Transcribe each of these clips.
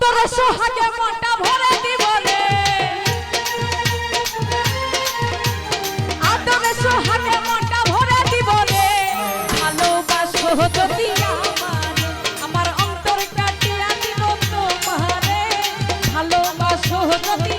সতেরোশো হাতে মোটা ভরে দিব রে। আঠারোশো হাতে মোটা ভরে দিব রে। ভালোবাসো যদি আমার অন্তর কাটিয়া দিব তোমারে। ভালোবাসো যদি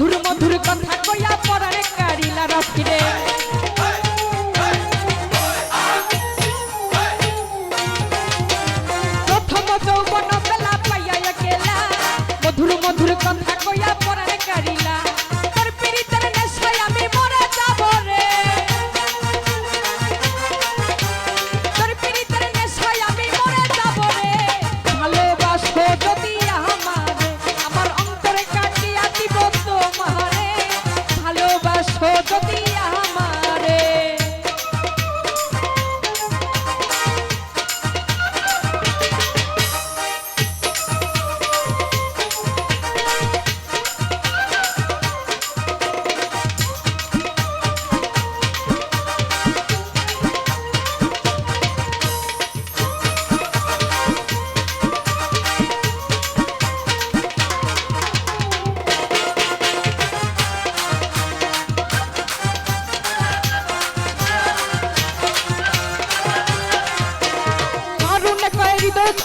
মধুর মধুর কথা কইয়া পরারে কারিলা রাখিরে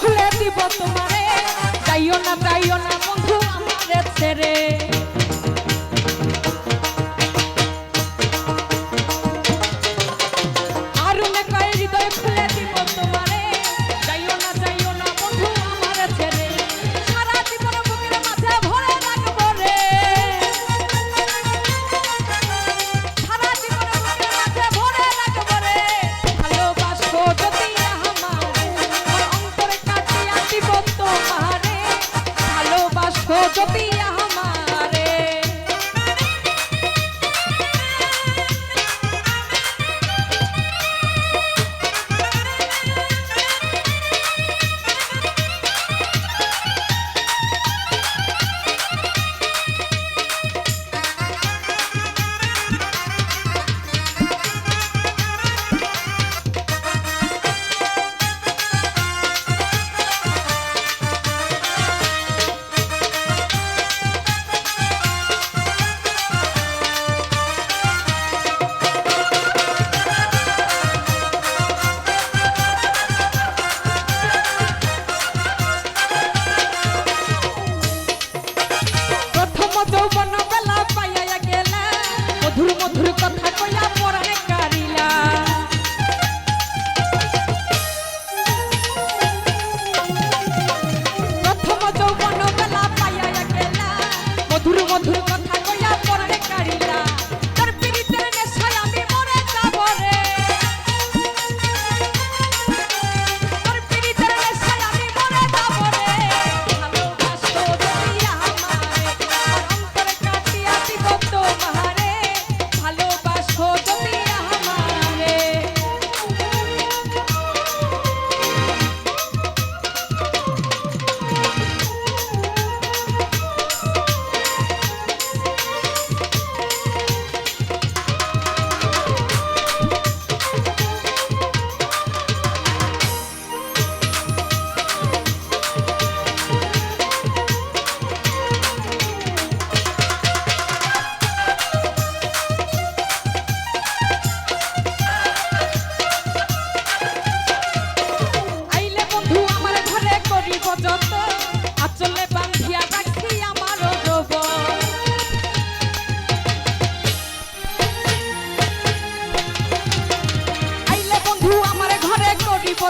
খুলে দিব তোমারে। যাইও না যাইও না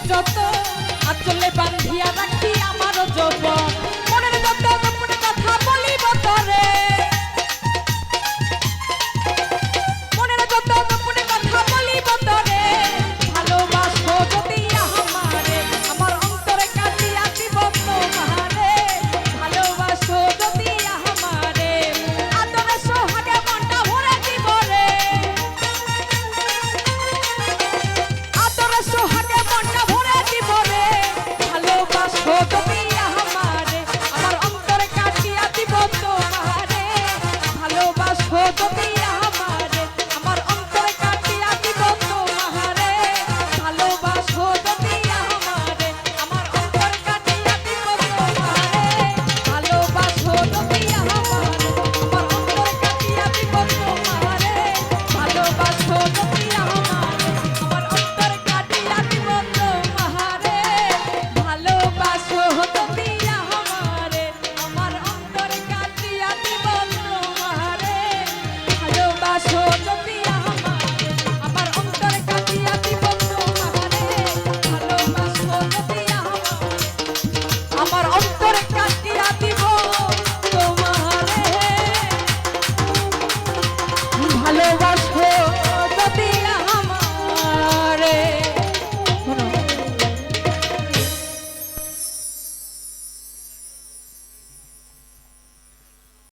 যত আচলে বান্ধিয়া রাখি আমার যব